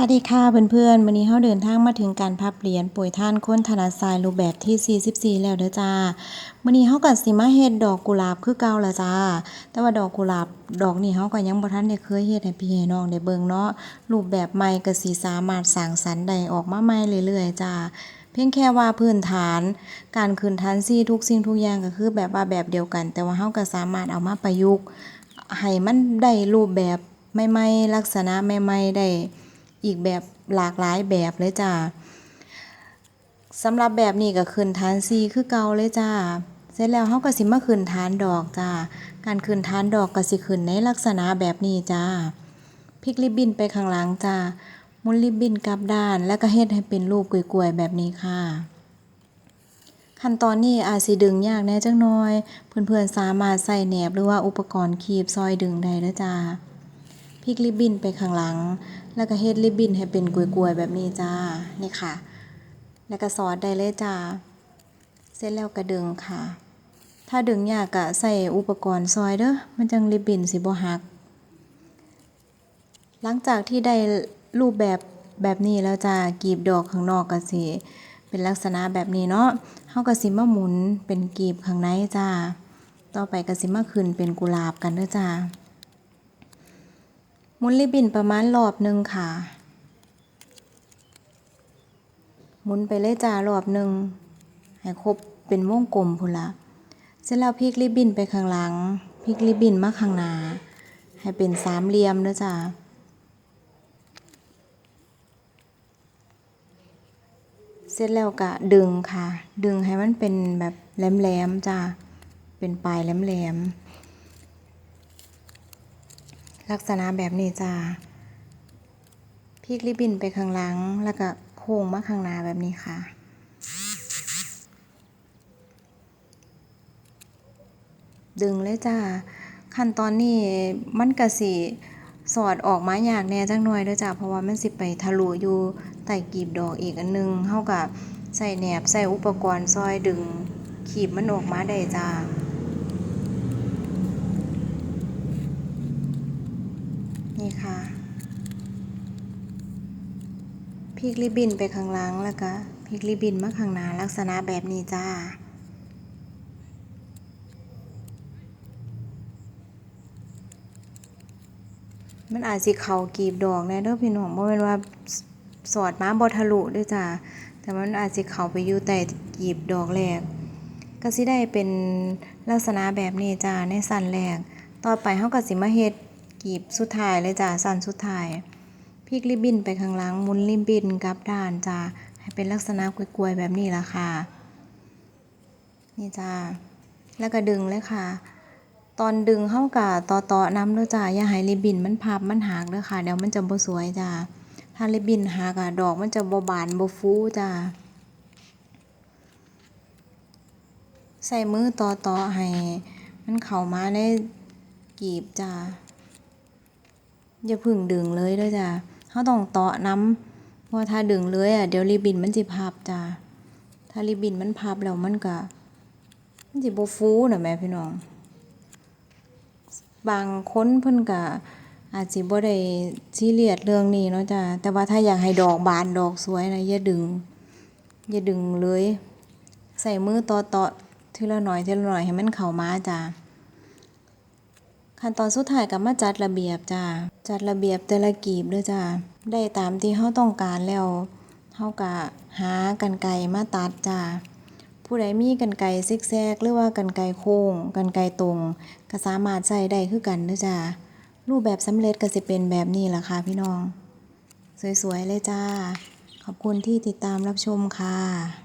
วัสดีค่ะเพื่อนๆวันนี้เฮาเดินทางมาถึงการพับเหรียญป่วยท่านค้นธนาทรายรูปแบบที่ 44 แล้วเด้อจ้ามื้อนี้เฮาก็สิมาเฮ็ดดอกกุหลาบคือเก่าละจ้า แต่ว่าดอกกุหลาบดอกนี้เฮาก็ยังบ่ทันได้เคยเฮ็ดให้พี่ให้น้องได้เบิ่งเนาะ รูปแบบใหม่ก็สิสามารถสร้างสรรค์ได้ออกมาใหม่เรื่อยๆจ้าเพียงแค่ว่าพื้นฐาน การคืนฐานซี่ทุกสิ่งทุกอย่างก็คือแบบว่าแบบเดียวกัน แต่ว่าเฮาก็สามารถเอามาประยุกต์ให้มันได้รูปแบบใหม่ๆลักษณะใหม่ๆได้ อีกแบบหลากหลายแบบเลยจ้าสำหรับแบบนี้ก็ขึ้นฐานซีคือเก่าเลยจ้าเสร็จแล้วเฮาก็สิมาขึ้นฐานดอกจ้าการขึ้นฐานดอกก็สิขึ้นในลักษณะแบบนี้จ้าพลิกริบบิ้นไปข้างหลังจ้ามุนริบบิ้นกลับด้าน แล้วก็เฮ็ดให้เป็นรูปกลวยๆแบบนี้ค่ะ ขั้นตอนนี้อาจสิดึงยากแน่จักหน่อย เพื่อนๆสามารถใส่แหนบหรือว่าอุปกรณ์คีบซอยดึงได้เด้อจ้าพลิกริบบิ้นไปข้างหลัง แล้วก็เฮ็ดริบบิ้นให้เป็นกลวยๆแบบนี้จ้า นี่ค่ะ แล้วก็สอดได้เลยจ้า เสร็จแล้วก็ดึงค่ะ ถ้าดึงยากก็ใส่อุปกรณ์ซอยเด้อ มันจังริบบิ้นสิบ่หัก หลังจากที่ได้รูปแบบแบบนี้แล้วจ้า กีบดอกข้างนอกก็สิเป็นลักษณะแบบนี้เนาะเฮาก็สิมาหมุนเป็นกีบข้างในจ้า ต่อไปก็สิมาขึ้นเป็นกุหลาบกันเด้อจ้า มุนริบบินประมาณรอบหนึ่งค่ะ หมุนไปเลยจ้ารอบหนึ่งให้ครบเป็นวงกลมพุ่นละเสร็จแล้วพลิกริบบินไปข้างหลังพลิกริบบินมาข้างหน้าให้เป็นสามเหลี่ยมเด้อจ้าเสร็จแล้วก็ดึงค่ะ ดึงให้มันเป็นแบบแหลมๆจ้าเป็นปลายแหลมๆ ลักษณะแบบนี้จ้าพลิกริบบินไปข้างหลัง แล้วก็โค้งมาข้างหน้าแบบนี้ค่ะ ดึงเลยจ้า ขั้นตอนนี้มันก็สิสอดออกมาอยากแน่จักหน่อยเด้อจ้าเพราะว่ามันสิไปทะลุอยู่ใต้กีบดอกอีกอันหนึงเฮาก็ใส่แหนบใส่อุปกรณ์ซอยดึงขีบมันออกมาได้จ้า นี่ค่ะพลิกริบบินไปข้างหลังแล้วก็พลิกริบบินมาข้างหน้าลักษณะแบบนี้จ้ามันอาจสิเขากีบดอกแหน่เด้อพี่น้องบ่แม่นว่าสอดมาบ่ทะลุด้อจ้าแต่มันอาจสิเขาไปอยู่ใต้กีบดอกแรก ก็สิได้เป็นลักษณะแบบนี้จ้าในสั้นแรก ต่อไปเฮาก็สิมาเฮ็ด กีบสุดท้ายเลยจ้าสั้นสุดท้ายพลิกริบบิ้นไปข้างหลังมุนริบบิ้นกลับด้านจ้าให้เป็นลักษณะกลวยๆแบบนี้ล่ะค่ะ นี่จ้าแล้วก็ดึงเลยค่ะ ตอนดึงเฮากะต่อๆน้ำเด้อจ้าอย่าให้ริบบิ้นมันพับมันหักเด้อค่ะเดี๋ยวมันจะบ่สวยจ้าถ้าริบบิ้นหักอะดอกมันจะบ่บานบ่ฟูจ้าใส่มือต่อๆให้มันเข้ามาในกีบจ้า อย่าพึ่งดึงเลยด้อจ้าเฮาต้องเตาะน้ำเพราะถ้าดึงเลยอะเดี๋ยวริบบินมันสิพับจ้าถ้าริบบินมันพับแล้วมันก็มันสิบ่ฟูน่ะแม่พี่น้อง บางคนเพิ่นก็อาจสิบ่ได้ซีเรียสเรื่องนี้เนาะจ้าแต่ว่าถ้าอยากให้ดอกบานดอกสวยนะอย่าดึง อย่าดึงเลย ใส่มือเตาะทีละหน่อยทีละหน่อยให้มันเข้ามาจ้าขั้นตอนสุดท้ายก็มาจัดระเบียบจ้า จัดระเบียบแต่ละกีบเด้อจ้าได้ตามที่เฮาต้องการแล้วเฮาก็หากรรไกรมาตัดจ้าผู้ใดมีกรรไกรซิกแซก หรือว่ากรรไกรโค้งกรรไกรตรงก็สามารถใช้ได้คือกันเด้อจ้ารูปแบบสำเร็จก็สิเป็นแบบนี้ล่ะค่ะพี่น้อง สวยๆเลยจ้า ขอบคุณที่ติดตามรับชมค่ะ